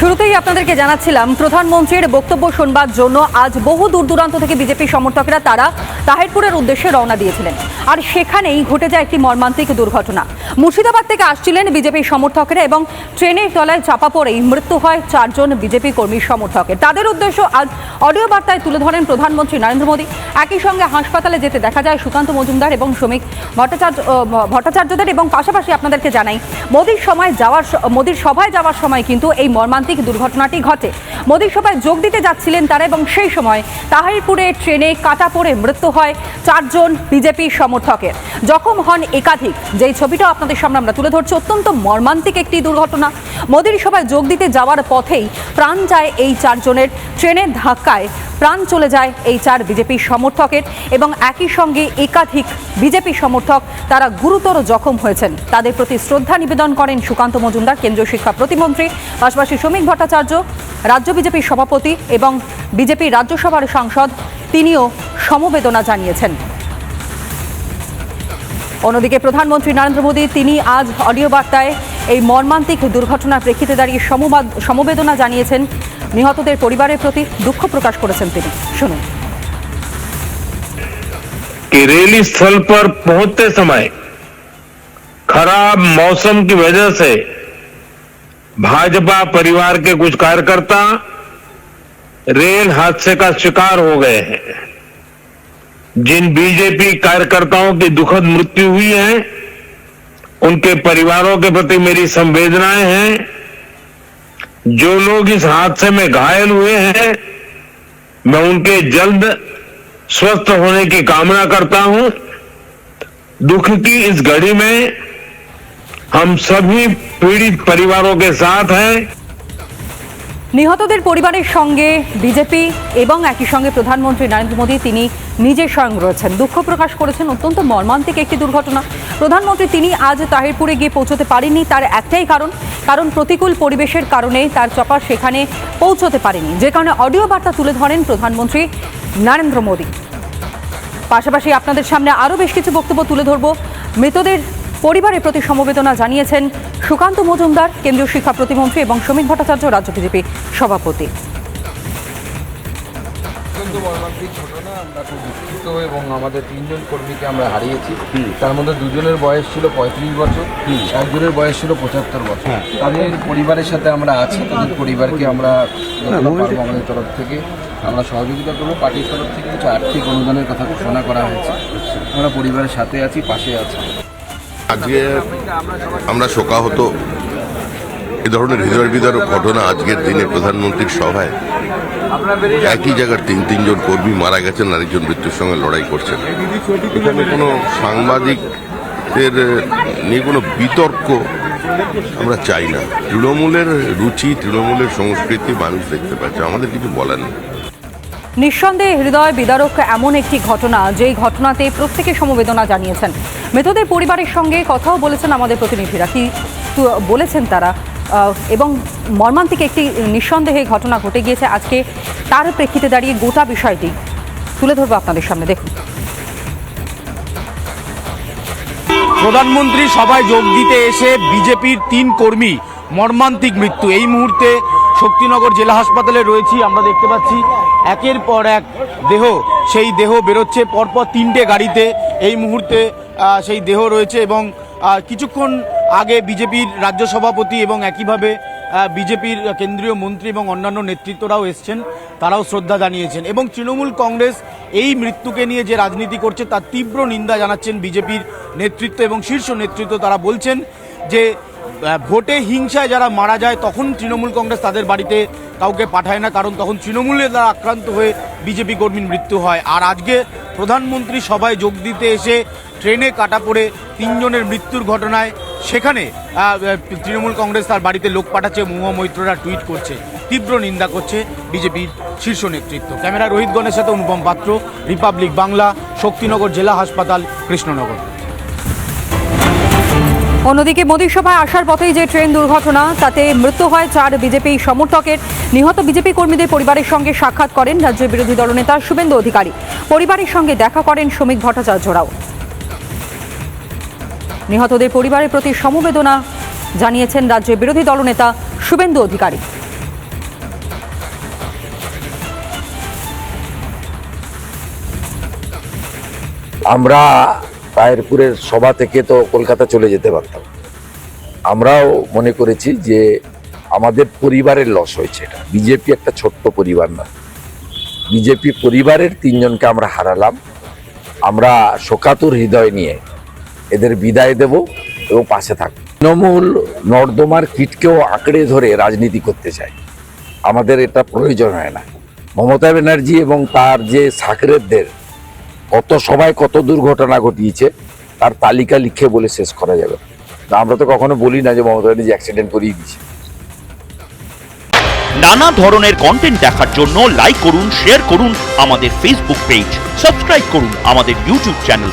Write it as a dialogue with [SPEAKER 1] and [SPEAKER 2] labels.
[SPEAKER 1] শুরুতেই আপনাদেরকে জানাচ্ছিলাম, প্রধানমন্ত্রীর বক্তব্য শুনবার জন্য আজ বহু দূর দূরান্ত থেকে বিজেপি সমর্থকরা তারা তাহিরপুরের উদ্দেশ্যে রওনা দিয়েছিলেন। আর সেখানেই ঘটে যায় একটি মর্মান্তিক দুর্ঘটনা। মুর্শিদাবাদ থেকে আসছিলেন বিজেপি সমর্থকেরা এবং ট্রেনের তলায় চাপা পড়েই মৃত্যু হয় চারজন বিজেপি কর্মী সমর্থকের। তাদের উদ্দেশ্য আজ অডিও বার্তায় তুলে ধরেন প্রধানমন্ত্রী নরেন্দ্র মোদী। একই সঙ্গে হাসপাতালে যেতে দেখা যায় সুকান্ত মজুমদার এবং শ্রমিক ভট্টাচার্য ভট্টাচার্যদের এবং পাশাপাশি আপনাদেরকে জানাই, মোদীর সময় যাওয়ার মোদীর সভায় যাওয়ার সময় কিন্তু এই মর্মান্তিক দুর্ঘটনাটি ঘটে। মোদী সভায় যোগ দিতে যাচ্ছিলেন তারা এবং সেই সময় তাহিরপুরে ট্রেনে কাটা পড়ে মৃত্যু হয় চারজন বিজেপি সমর্থকের। জখম হন একাধিক। যেই ছবিটা আপনাদের সামনে আমরা তুলে ধরছি, অত্যন্ত মর্মান্তিক একটি দুর্ঘটনা। মোদীর সভায় যোগ দিতে যাওয়ার পথেই প্রাণ যায় এই চারজনের। ট্রেনের ধাক্কায় প্রাণ চলে যায় এই চার বিজেপি সমর্থকের এবং একই সঙ্গে একাধিক বিজেপি সমর্থক তারা গুরুতর জখম হয়েছেন। তাদের প্রতি শ্রদ্ধা নিবেদন করেন সুকান্ত মজুমদার, কেন্দ্রীয় শিক্ষা প্রতিমন্ত্রী পাশাপাশি শ্রমিক ভট্টাচার্য, রাজ্য বিজেপির সভাপতি এবং বিজেপি রাজ্যসভার সাংসদ, তিনিও সমবেদনা জানিয়েছেন। অন্যদিকে প্রধানমন্ত্রী নরেন্দ্র মোদী, তিনি আজ অডিও বার্তায় এই মর্মান্তিক দুর্ঘটনার প্রেক্ষিতে দাঁড়িয়ে সমবাদ- সমবেদনা জানিয়েছেন নিহতদের পরিবারের প্রতি দুঃখ প্রকাশ করেছেন তিনি শুনুন
[SPEAKER 2] कि रेल स्थल पर पहुंचते समय खराब मौसम की वजह से भाजपा परिवार के कुछ कार्यकर्ता रेल हादसे का शिकार हो गए हैं जिन बीजेपी कार्यकर्ताओं की दुखद मृत्यु हुई है उनके परिवारों के प्रति मेरी संवेदनाएं हैं जो लोग इस हादसे में घायल हुए हैं मैं उनके जल्द स्वस्थ होने की कामना करता हूं दुख की इस घड़ी में हम सभी पीड़ित परिवारों के साथ हैं
[SPEAKER 1] নিহতদের পরিবারের সঙ্গে বিজেপি এবং একই সঙ্গে প্রধানমন্ত্রী নরেন্দ্র মোদী তিনি নিজে স্বয়ং রয়েছেন দুঃখ প্রকাশ করেছেন অত্যন্ত মর্মান্তিক একটি দুর্ঘটনা প্রধানমন্ত্রী তিনি আজ তাহিরপুরে গিয়ে পৌঁছতে পারেননি। তার একটাই কারণ কারণ প্রতিকূল পরিবেশের কারণে তার চপার সেখানে পৌঁছতে পারেনি। যে কারণে অডিও বার্তা তুলে ধরেন প্রধানমন্ত্রী নরেন্দ্র মোদী। পাশাপাশি আপনাদের সামনে আরও বেশ কিছু বক্তব্য তুলে ধরব। মৃতদের পরিবারের প্রতি সমবেদনা জানিয়েছেন সুকান্ত মজুমদার, কেন্দ্রীয় শিক্ষা প্রতিমন্ত্রী এবং শ্রমিক ভট্টাচার্য, রাজ্য বিজেপি সভাপতি।
[SPEAKER 3] অত্যন্ত মর্মান্তিক ঘটনা আমরা খুব দুঃখিত এবং আমাদের তিনজন কর্মীকে আমরা হারিয়েছি। তার মধ্যে দুজনের বয়স ছিল পঁয়ত্রিশ বছর একজনের বয়স ছিল পঁচাত্তর বছর। তাদের পরিবারের সাথে আমরা আছি তাদের পরিবারকে আমরা আমাদের তরফ থেকে আমরা সহযোগিতা করব। পার্টির তরফ থেকে কিছু আর্থিক অনুদানের কথা ঘোষণা করা হয়েছে। আমরা পরিবারের সাথে আছি পাশে আছি।
[SPEAKER 4] আজকে আমরা শোকাহত। এ ধরনের হৃদয় বিদারক ঘটনা আজকের দিনে প্রধানমন্ত্রীর সভায়। একই জায়গার তিন তিনজন কর্মী মারা গেছেন, আরেকজন মৃত্যুর সঙ্গে লড়াই করছেন। এখানে কোনো সাংবাদিকদের নিয়ে কোনো বিতর্ক আমরা চাই না। তৃণমূলের রুচি, তৃণমূলের সংস্কৃতি মানুষ দেখতে পাচ্ছে, আমাদের কিছু বলার নেই।
[SPEAKER 1] নিঃসন্দেহে হৃদয় বিদারক এমন একটি ঘটনা, যেই ঘটনাতে প্রত্যেকে সমবেদনা জানিয়েছেন। মৃতদের পরিবারের সঙ্গে কথাও বলেছেন আমাদের প্রতিনিধিরা। কি বলেছেন তারা? এবং মর্মান্তিক একটি নিঃসন্দেহে ঘটনা ঘটে গিয়েছে আজকে। তার প্রেক্ষিতে দাঁড়িয়ে গোটা বিষয়টি তুলে ধরবো আপনাদের সামনে। দেখুন।
[SPEAKER 5] প্রধানমন্ত্রী সভায় যোগ দিতে এসে বিজেপির তিন কর্মী মর্মান্তিক মৃত্যু। এই মুহূর্তে শক্তিনগর জেলা হাসপাতালে রয়েছি, আমরা দেখতে পাচ্ছি একের পর এক দেহ, সেই দেহ বেরোচ্ছে। পরপর তিনটে গাড়িতে এই মুহূর্তে সেই দেহ রয়েছে এবং কিছুক্ষণ আগে বিজেপির রাজ্য সভাপতি এবং একইভাবে বিজেপির কেন্দ্রীয় মন্ত্রী এবং অন্যান্য নেতৃত্বরাও এসছেন, তারাও শ্রদ্ধা জানিয়েছেন। এবং তৃণমূল কংগ্রেস এই মৃত্যুকে নিয়ে যে রাজনীতি করছে, তার তীব্র নিন্দা জানাচ্ছেন বিজেপির নেতৃত্ব এবং শীর্ষ নেতৃত্ব। তারা বলছেন যে ভোটে হিংসায় যারা মারা যায়, তখন তৃণমূল কংগ্রেস তাদের বাড়িতে কাউকে পাঠায় না, কারণ তখন তৃণমূলে তারা আক্রান্ত হয়ে বিজেপি কর্মীর মৃত্যু হয়। আর আজকে প্রধানমন্ত্রী সভায় যোগ দিতে এসে, ট্রেনে কাটা পড়ে তিনজনের মৃত্যুর ঘটনায় সেখানে তৃণমূল কংগ্রেস তার বাড়িতে লোক পাঠাচ্ছে, মহুয়া মৈত্ররা টুইট করছে, তীব্র নিন্দা করছে বিজেপির শীর্ষ নেতৃত্ব। ক্যামেরা রোহিত গণের সাথে অনুপম পাত্র, রিপাবলিক বাংলা, শক্তিনগর জেলা হাসপাতাল, কৃষ্ণনগর।
[SPEAKER 1] অন্যদিকে মোদীর সভায় আসার পথেই যে ট্রেন দুর্ঘটনা, তাতে মৃত্যু হয় চার বিজেপি সমর্থকের। নিহত বিজেপি কর্মীদের পরিবারের সঙ্গে সাক্ষাৎ করেন রাজ্যের বিরোধী দলনেতা শুভেন্দু অধিকারী। পরিবারের সঙ্গে দেখা করেন শ্রমিক ভট্টাচার্যরাও। নিহতদের পরিবারের প্রতি সমবেদনা জানিয়েছেন রাজ্যের বিরোধী দলনেতা শুভেন্দু অধিকারী।
[SPEAKER 6] আমরা রায়েরপুরের সভা থেকে তো কলকাতা চলে যেতে পারতাম। আমরাও মনে করেছি যে আমাদের পরিবারের লস হয়েছে এটা। বিজেপি একটা ছোট্ট পরিবার না। বিজেপি পরিবারের তিনজনকে আমরা হারালাম। আমরা শোকাতুর হৃদয় নিয়ে এদের বিদায় দেব এবং পাশে থাকব। তৃণমূল নর্দমার কিটকেও আঁকড়ে ধরে রাজনীতি করতে চায়। আমাদের এটা প্রয়োজন হয় না। মমতা ব্যানার্জি এবং তার যে সাকরেদদের কত সবাই কত দুর্ঘটনা ঘটিয়েছে, তার তালিকা লিখে বলে শেষ করা যাবে না। আমরা তো কখনো বলি না যে মমতা ব্যানার্জি অ্যাক্সিডেন্ট করিয়ে দিয়েছে।
[SPEAKER 7] নানা ধরনের কন্টেন্ট দেখার জন্য লাইক করুন শেয়ার করুন আমাদের ফেসবুক পেজ সাবস্ক্রাইব করুন আমাদের ইউটিউব চ্যানেল